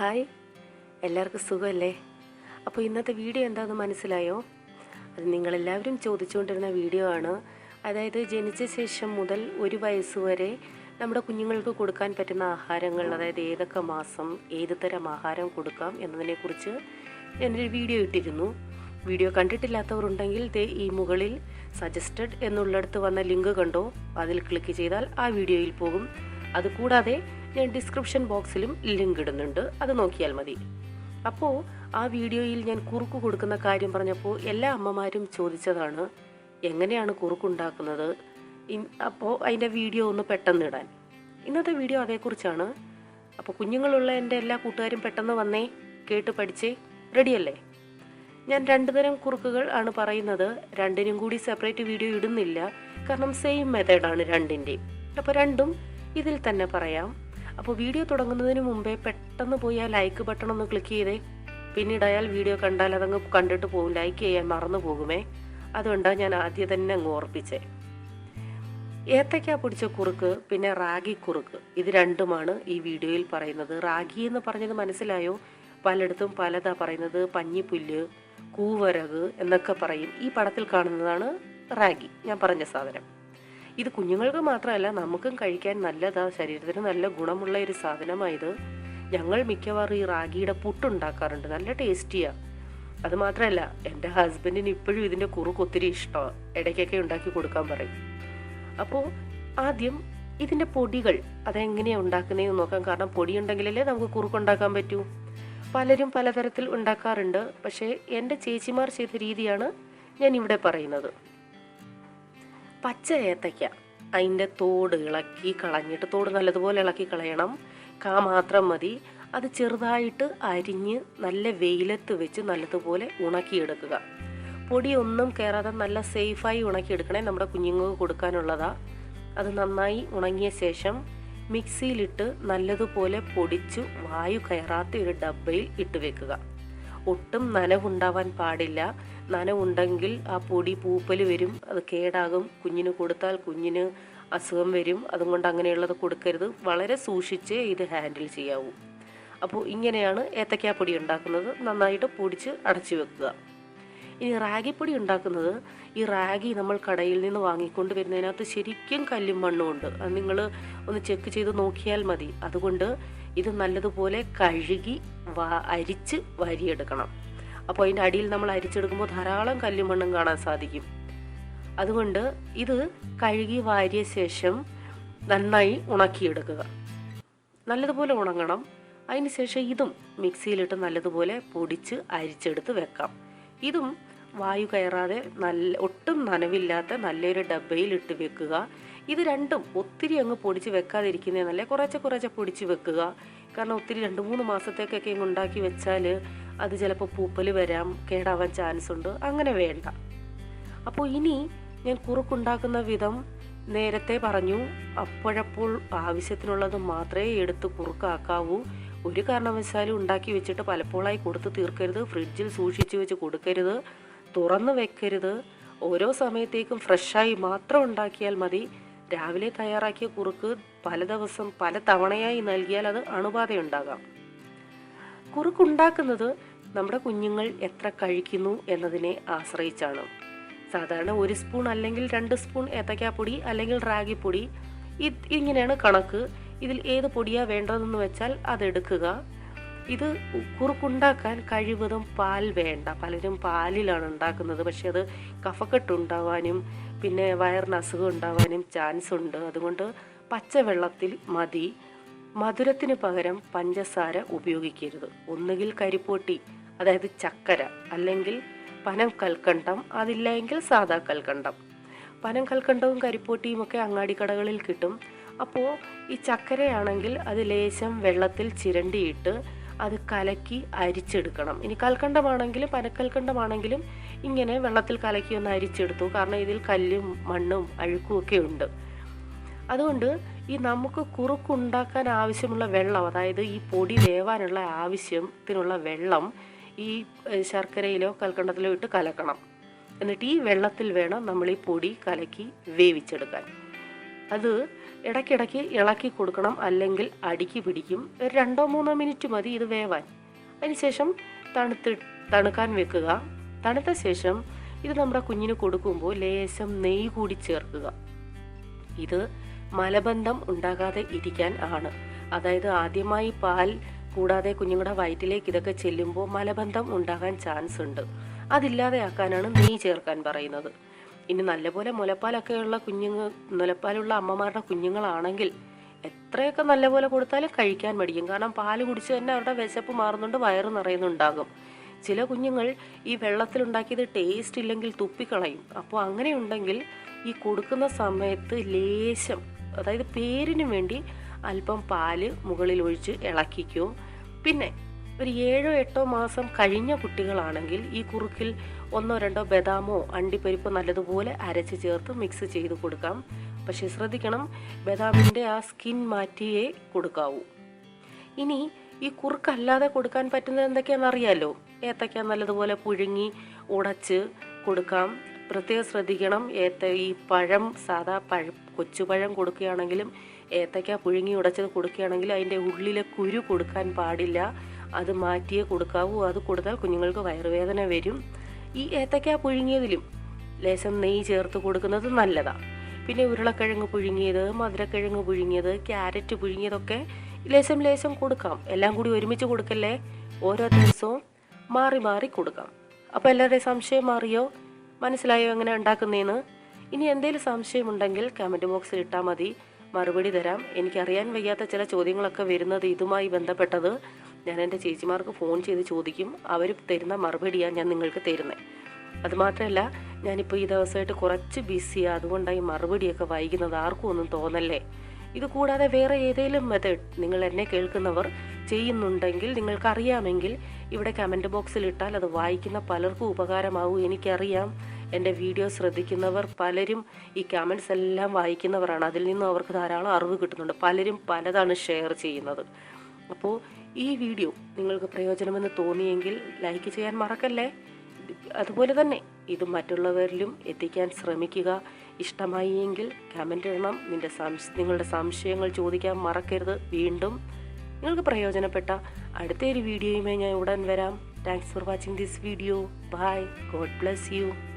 Hi. എല്ലാവർക്കും സുഖമല്ലേ? അപ്പോൾ ഇന്നത്തെ വീഡിയോ എന്താണെന്ന് മനസ്സിലായോ? അത് നിങ്ങളെല്ലാവരും ചോദിച്ചുകൊണ്ടിരുന്ന വീഡിയോ ആണ്. അതായത് ജനിച്ച ശേഷം മുതൽ ഒരു വയസ്സ് വരെ നമ്മുടെ കുഞ്ഞുങ്ങൾക്ക് കൊടുക്കാൻ പറ്റുന്ന ആഹാരങ്ങൾ അതായത് ഏതൊക്കെ മാസം ഏത് തരം ആഹാരം കൊടുക്കാം എന്നതിനെക്കുറിച്ച് ഞാനൊരു വീഡിയോ ഇട്ടിരുന്നു. വീഡിയോ കണ്ടിട്ടില്ലാത്തവരുണ്ടെങ്കിൽ ദേ ഈ മുകളിൽ സജസ്റ്റഡ് എന്നുള്ളിടത്ത് വന്ന ലിങ്ക് കണ്ടോ? അതിൽ ക്ലിക്ക് ചെയ്താൽ ആ വീഡിയോയിൽ പോകും. അതുകൂടാതെ ഞാൻ ഡിസ്ക്രിപ്ഷൻ ബോക്സിലും ലിങ്ക് ഇടുന്നുണ്ട്. അത് നോക്കിയാൽ മതി. അപ്പോൾ ആ വീഡിയോയിൽ ഞാൻ കുറുക്ക് കൊടുക്കുന്ന കാര്യം പറഞ്ഞപ്പോൾ എല്ലാ അമ്മമാരും ചോദിച്ചതാണ് എങ്ങനെയാണ് കുറുക്കുണ്ടാക്കുന്നത് അപ്പോൾ അതിന്റെ വീഡിയോ ഒന്ന് പെട്ടെന്ന് ഇടാൻ. ഇന്നത്തെ വീഡിയോ അതേക്കുറിച്ചാണ്. അപ്പോൾ കുഞ്ഞുങ്ങളുള്ള എന്റെ എല്ലാ കൂട്ടുകാരും പെട്ടെന്ന് വന്നേ കേട്ട് പഠിച്ചേ റെഡിയല്ലേ? ഞാൻ രണ്ടു തരം കുറുക്കുകൾ ആണ് പറയുന്നത്. രണ്ടിനും കൂടി സെപ്പറേറ്റ് വീഡിയോ ഇടുന്നില്ല. കാരണം സെയിം മെത്തേഡാണ് രണ്ടിന്റെയും. അപ്പോൾ രണ്ടും ഇതിൽ തന്നെ പറയാം. അപ്പോൾ വീഡിയോ തുടങ്ങുന്നതിന് മുമ്പേ പെട്ടെന്ന് പോയി ആ ലൈക്ക് ബട്ടൺ ഒന്ന് ക്ലിക്ക് ചെയ്തേ. പിന്നീട് അയാൾ വീഡിയോ കണ്ടാൽ അതങ്ങ് കണ്ടിട്ട് പോകും ലൈക്ക് ചെയ്യാൻ മറന്നു പോകുമേ. അതുകൊണ്ടാണ് ഞാൻ ആദ്യം തന്നെ അങ്ങ് ഓർപ്പിച്ചേ. ഏത്തയ്ക്ക പൊടിച്ച കുറുക്ക് പിന്നെ റാഗി കുറുക്ക്. ഇത് രണ്ടുമാണ് ഈ വീഡിയോയിൽ പറയുന്നത്. റാഗി എന്ന് പറഞ്ഞത് മനസ്സിലായോ? പലയിടത്തും പലതാ പറയുന്നത്. പഞ്ഞിപ്പുല്ല് കൂവരക് എന്നൊക്കെ പറയും. ഈ പടത്തിൽ കാണുന്നതാണ് റാഗി. ഞാൻ പറഞ്ഞ സാധനം. ഇത് കുഞ്ഞുങ്ങൾക്ക് മാത്രമല്ല നമുക്കും കഴിക്കാൻ നല്ലതാ ശരീരത്തിന് നല്ല ഗുണമുള്ള ഒരു സാധനമായത് ഞങ്ങൾ മിക്കവാറും ഈ റാഗിയുടെ പുട്ടുണ്ടാക്കാറുണ്ട് നല്ല ടേസ്റ്റിയാ. അത് മാത്രമല്ല എന്റെ ഹസ്ബൻഡിന് ഇപ്പോഴും ഇതിന്റെ കുറുക്ക് ഒത്തിരി ഇഷ്ടമാണ് ഇടയ്ക്കൊക്കെ ഉണ്ടാക്കി കൊടുക്കാൻ പറയും. അപ്പോൾ ആദ്യം ഇതിന്റെ പൊടികൾ അതെങ്ങനെയാണ് ഉണ്ടാക്കുന്നതെന്ന് നോക്കാം. കാരണം പൊടി ഉണ്ടെങ്കിലല്ലേ നമുക്ക് കുറുക്കുണ്ടാക്കാൻ പറ്റൂ. പലരും പലതരത്തിൽ ഉണ്ടാക്കാറുണ്ട്. പക്ഷേ എന്റെ ചേച്ചിമാർ ചെയ്ത രീതിയാണ് ഞാൻ ഇവിടെ പറയുന്നത്. പച്ച ഏത്തയ്ക്ക. അതിന്റെ തോട് ഇളക്കി കളഞ്ഞിട്ട് തോട് നല്ലതുപോലെ ഇളക്കി കളയണം. കാ മാത്രം മതി. അത് ചെറുതായിട്ട് അരിഞ്ഞ് നല്ല വെയിലത്ത് വെച്ച് നല്ലതുപോലെ ഉണക്കിയെടുക്കുക. പൊടിയൊന്നും കയറാതെ നല്ല സേഫായി ഉണക്കിയെടുക്കണേ നമ്മുടെ കുഞ്ഞുങ്ങൾക്ക് കൊടുക്കാനുള്ളതാ. അത് നന്നായി ഉണങ്ങിയ ശേഷം മിക്സിയിലിട്ട് നല്ലതുപോലെ പൊടിച്ചു വായു കയറാത്ത ഒരു ഡബ്ബയിൽ ഇട്ട് വെക്കുക. ഒട്ടും നനവുണ്ടാവാൻ പാടില്ല. നനവുണ്ടെങ്കിൽ ആ പൊടി പൂപ്പൽ വരും അത് കേടാകും. കുഞ്ഞിന് കൊടുത്താൽ കുഞ്ഞിന് അസുഖം വരും. അതുകൊണ്ട് അങ്ങനെയുള്ളത് കൊടുക്കരുത്. വളരെ സൂക്ഷിച്ച് ഇത് ഹാൻഡിൽ ചെയ്യാവൂ. അപ്പോൾ ഇങ്ങനെയാണ് ഏത്തക്കാപ്പൊടി ഉണ്ടാക്കുന്നത്. നന്നായിട്ട് പൊടിച്ച് അടച്ചു വെക്കുക. ഇനി റാഗിപ്പൊടി ഉണ്ടാക്കുന്നത് ഈ റാഗി നമ്മൾ കടയിൽ നിന്ന് വാങ്ങിക്കൊണ്ട് വരുന്നതിനകത്ത് ശരിക്കും കല്ലും മണ്ണും ഉണ്ട്. അത് നിങ്ങൾ ഒന്ന് ചെക്ക് ചെയ്ത് നോക്കിയാൽ മതി. അതുകൊണ്ട് ഇത് നല്ലതുപോലെ കഴുകി അരിച്ച് വാരിയെടുക്കണം. അപ്പോൾ അതിന്റെ അടിയിൽ നമ്മൾ അരിച്ചെടുക്കുമ്പോൾ ധാരാളം കല്ലും മണ്ണും കാണാൻ സാധിക്കും. അതുകൊണ്ട് ഇത് കഴുകി വാരിയ ശേഷം നന്നായി ഉണക്കിയെടുക്കുക. നല്ലതുപോലെ ഉണങ്ങണം. അതിന് ശേഷം ഇതും മിക്സിയിലിട്ട് നല്ലതുപോലെ പൊടിച്ച് അരിച്ചെടുത്ത് വെക്കാം. ഇതും വായു കയറാതെ നല്ല ഒട്ടും നനവില്ലാത്ത നല്ലൊരു ഡബ്ബയിൽ ഇട്ട് വെക്കുക. ഇത് രണ്ടും ഒത്തിരി അങ്ങ് പൊടിച്ച് വെക്കാതിരിക്കുന്നേ നല്ല കുറച്ച് കുറച്ച് പൊടിച്ച് വെക്കുക. കാരണം ഒത്തിരി രണ്ട് മൂന്ന് മാസത്തേക്കൊക്കെ ഉണ്ടാക്കി വെച്ചാൽ അത് ചിലപ്പോൾ പൂപ്പൽ വരാം കേടാവാൻ ചാൻസ് ഉണ്ട്. അങ്ങനെ വേണ്ട. അപ്പോൾ ഇനി ഞാൻ കുറുക്കുണ്ടാക്കുന്ന വിധം നേരത്തെ പറഞ്ഞു. അപ്പോഴപ്പോൾ ആവശ്യത്തിനുള്ളത് മാത്രമേ എടുത്ത് കുറുക്കാക്കാവൂ. ഒരു കാരണവശാലും ഉണ്ടാക്കി വെച്ചിട്ട് പലപ്പോഴായി കൊടുത്ത് തീർക്കരുത്. ഫ്രിഡ്ജിൽ സൂക്ഷിച്ചു വെച്ച് കൊടുക്കരുത്. തുറന്ന് വെക്കരുത്. ഓരോ സമയത്തേക്കും ഫ്രഷായി മാത്രം ഉണ്ടാക്കിയാൽ മതി. രാവിലെ തയ്യാറാക്കിയ കുറുക്ക് പല ദിവസം പല തവണയായി നൽകിയാൽ അത് അണുബാധയുണ്ടാകാം. കുറുക്കുണ്ടാക്കുന്നത് നമ്മുടെ കുഞ്ഞുങ്ങൾ എത്ര കഴിക്കുന്നു എന്നതിനെ ആശ്രയിച്ചാണ്. സാധാരണ ഒരു സ്പൂൺ അല്ലെങ്കിൽ രണ്ട് സ്പൂൺ ഏത്തക്കാപ്പൊടി അല്ലെങ്കിൽ റാഗിപ്പൊടി ഇത് ഇങ്ങനെയാണ് കണക്ക്. ഇതിൽ ഏത് പൊടിയാണ് വേണ്ടതെന്ന് വെച്ചാൽ അതെടുക്കുക ഇത് കുറുക്കുണ്ടാക്കാൻ കഴിവതും പാൽ വേണ്ട. പലരും പാലിലാണ് ഉണ്ടാക്കുന്നത്. പക്ഷെ അത് കഫക്കെട്ട് ഉണ്ടാവാനും പിന്നെ വയറിന് അസുഖം ഉണ്ടാവാനും ചാൻസ് ഉണ്ട്. അതുകൊണ്ട് പച്ചവെള്ളത്തിൽ മതി. മധുരത്തിന് പകരം പഞ്ചസാര ഉപയോഗിക്കരുത്. ഒന്നുകിൽ കരിപ്പോട്ടി അതായത് ചക്കര അല്ലെങ്കിൽ പനം കൽക്കണ്ടം അതില്ലെങ്കിൽ സാദാ കൽക്കണ്ടം. പനം കൽക്കണ്ടവും കരിപ്പോട്ടിയും ഒക്കെ അങ്ങാടിക്കടകളിൽ കിട്ടും. അപ്പോൾ ഈ ചക്കരയാണെങ്കിൽ അത് ലേശം വെള്ളത്തിൽ ചിരണ്ടിയിട്ട് അത് കലക്കി അരിച്ചെടുക്കണം. ഇനി കൽക്കണ്ടമാണെങ്കിലും പനക്കൽക്കണ്ടമാണെങ്കിലും ഇങ്ങനെ വെള്ളത്തിൽ കലക്കി ഒന്ന് അരിച്ചെടുത്തു. കാരണം ഇതിൽ കല്ലും മണ്ണും അഴുക്കും ഒക്കെ ഉണ്ട്. അതുകൊണ്ട് ഈ നമുക്ക് കുറുക്കുണ്ടാക്കാൻ ആവശ്യമുള്ള വെള്ളം അതായത് ഈ പൊടി വേവാനുള്ള ആവശ്യത്തിനുള്ള വെള്ളം ഈ ശർക്കരയിലോ കൽക്കണ്ടത്തിലോ ഇട്ട് കലക്കണം. എന്നിട്ട് ഈ വെള്ളത്തിൽ വേണം നമ്മൾ ഈ പൊടി കലക്കി വേവിച്ചെടുക്കാൻ. അത് ഇടയ്ക്കിടയ്ക്ക് ഇളക്കി കൊടുക്കണം അല്ലെങ്കിൽ അടിക്ക് പിടിക്കും. ഒരു രണ്ടോ മൂന്നോ മിനിറ്റ് മതി ഇത് വേവാൻ. അതിനുശേഷം തണുത്ത് തണുക്കാൻ വെക്കുക. തണുത്ത ശേഷം ഇത് നമ്മുടെ കുഞ്ഞിന് കൊടുക്കുമ്പോൾ ലേശം നെയ് കൂടി ചേർക്കുക. ഇത് മലബന്ധം ഉണ്ടാകാതെ ഇരിക്കാൻ ആണ്. അതായത് ആദ്യമായി പാൽ കൂടാതെ കുഞ്ഞുങ്ങളുടെ വയറ്റിലേക്ക് ഇതൊക്കെ ചെല്ലുമ്പോൾ മലബന്ധം ഉണ്ടാകാൻ ചാൻസ് ഉണ്ട്. അതില്ലാതെയാക്കാനാണ് നെയ്യ് ചേർക്കാൻ പറയുന്നത്. ഇനി നല്ലപോലെ മുലപ്പാലൊക്കെയുള്ള കുഞ്ഞുങ്ങൾ മുലപ്പാലുള്ള അമ്മമാരുടെ കുഞ്ഞുങ്ങളാണെങ്കിൽ എത്രയൊക്കെ നല്ലപോലെ കൊടുത്താലും കഴിക്കാൻ മടിക്കും കാരണം പാൽ കുടിച്ച് തന്നെ അവരുടെ വിശപ്പ് മാറുന്നുണ്ട് വയറ് നിറയുന്നുണ്ടാകും. ചില കുഞ്ഞുങ്ങൾ ഈ വെള്ളത്തിലുണ്ടാക്കിയത് ടേസ്റ്റ് ഇല്ലെങ്കിൽ തുപ്പിക്കളയും. അപ്പോൾ അങ്ങനെയുണ്ടെങ്കിൽ ഈ കൊടുക്കുന്ന സമയത്ത് ലേശം അതായത് പേരിന് വേണ്ടി അല്പം പാൽ മുകളിൽ ഒഴിച്ച് ഇളക്കിക്കോ. പിന്നെ ഒരു ഏഴോ എട്ടോ മാസം കഴിഞ്ഞ കുട്ടികളാണെങ്കിൽ ഈ കുറുക്കിൽ ഒന്നോ രണ്ടോ ബദാമോ അണ്ടിപ്പരിപ്പ് നല്ലതുപോലെ അരച്ച് ചേർത്ത് മിക്സ് ചെയ്ത് കൊടുക്കാം. പക്ഷെ ശ്രദ്ധിക്കണം ബദാമിന്റെ ആ സ്കിൻ മാറ്റിയേ കൊടുക്കാവൂ. ഇനി ഈ കുറുക്കല്ലാതെ കൊടുക്കാൻ പറ്റുന്നത് എന്തൊക്കെയാണെന്ന് അറിയാലോ? ഏത്തക്ക നല്ലതുപോലെ പുഴുങ്ങി ഉടച്ച് കൊടുക്കാം. പ്രത്യേകം ശ്രദ്ധിക്കണം ഏത്ത ഈ പഴം സാധാ പഴ കൊച്ചുപഴം കൊടുക്കുകയാണെങ്കിലും ഏത്തക്ക പുഴുങ്ങി ഉടച്ചത് കൊടുക്കുകയാണെങ്കിൽ അതിന്റെ ഉള്ളിലെ കുരു കൊടുക്കാൻ പാടില്ല. അത് മാറ്റിയേ കൊടുക്കാവൂ. അത് കൊടുത്താൽ കുഞ്ഞുങ്ങൾക്ക് വയറുവേദന വരും. ഈ ഏത്തയ്ക്ക പുഴുങ്ങിയതിലും ലേശം നെയ്യ് ചേർത്ത് കൊടുക്കുന്നത് നല്ലതാണ് പിന്നെ ഉരുളക്കിഴങ്ങ് പുഴുങ്ങിയത് മധുരക്കിഴങ്ങ് പുഴുങ്ങിയത് ക്യാരറ്റ് പുഴുങ്ങിയതൊക്കെ ലേശം ലേശം കൊടുക്കാം. എല്ലാം കൂടി ഒരുമിച്ച് കൊടുക്കല്ലേ? ഓരോ ദിവസവും മാറി മാറി കൊടുക്കാം. അപ്പോൾ എല്ലാവരുടെയും സംശയം മാറിയോ? മനസ്സിലായോ എങ്ങനെ ഉണ്ടാക്കുന്നതെന്ന് ഇനി എന്തെങ്കിലും സംശയമുണ്ടെങ്കിൽ കമന്റ് ബോക്സിൽ ഇട്ടാൽ മതി. മറുപടി തരാം. എനിക്കറിയാൻ വയ്യാത്ത ചില ചോദ്യങ്ങളൊക്കെ വരുന്നത് ഇതുമായി ബന്ധപ്പെട്ടത് ഞാൻ എന്റെ ചേച്ചിമാർക്ക് ഫോൺ ചെയ്ത് ചോദിക്കും. അവർ തരുന്ന മറുപടിയാണ് ഞാൻ നിങ്ങൾക്ക് തരുന്നത് അതുമാത്രമല്ല ഞാനിപ്പോൾ ഈ ദിവസമായിട്ട് കുറച്ച് ബിസിയാണ് അതുകൊണ്ടായി മറുപടിയൊക്കെ വൈകുന്നത് ആർക്കും ഒന്നും തോന്നല്ലേ? ഇത് കൂടാതെ വേറെ ഏതെങ്കിലും മെത്തേഡ് നിങ്ങൾ എന്നെ കേൾക്കുന്നവർ ചെയ്യുന്നുണ്ടെങ്കിൽ നിങ്ങൾക്കറിയാമെങ്കിൽ ഇവിടെ കമന്റ് ബോക്സിൽ ഇട്ടാൽ അത് വായിക്കുന്ന പലർക്കും ഉപകാരമാവും. എനിക്കറിയാം. എന്റെ വീഡിയോ ശ്രദ്ധിക്കുന്നവർ പലരും ഈ കമൻസ് എല്ലാം വായിക്കുന്നവരാണ്. അതിൽ നിന്നും അവർക്ക് ധാരാളം അറിവ് കിട്ടുന്നുണ്ട്. പലരും പലതാണ് ഷെയർ ചെയ്യുന്നത്. അപ്പോൾ ഈ വീഡിയോ നിങ്ങൾക്ക് പ്രയോജനമെന്ന് തോന്നിയെങ്കിൽ ലൈക്ക് ചെയ്യാൻ മറക്കല്ലേ? അതുപോലെ തന്നെ ഇത് മറ്റുള്ളവരിലും എത്തിക്കാൻ ശ്രമിക്കുക. ഇഷ്ടമായി എങ്കിൽ കമന്റ് ഇടണം. നിന്റെ സംശ നിങ്ങളുടെ സംശയങ്ങൾ ചോദിക്കാൻ മറക്കരുത്. വീണ്ടും നിങ്ങൾക്ക് പ്രയോജനപ്പെട്ട അടുത്തൊരു വീഡിയോയുമായി ഞാൻ ഉടൻ വരാം. Thanks for watching this video bye God bless you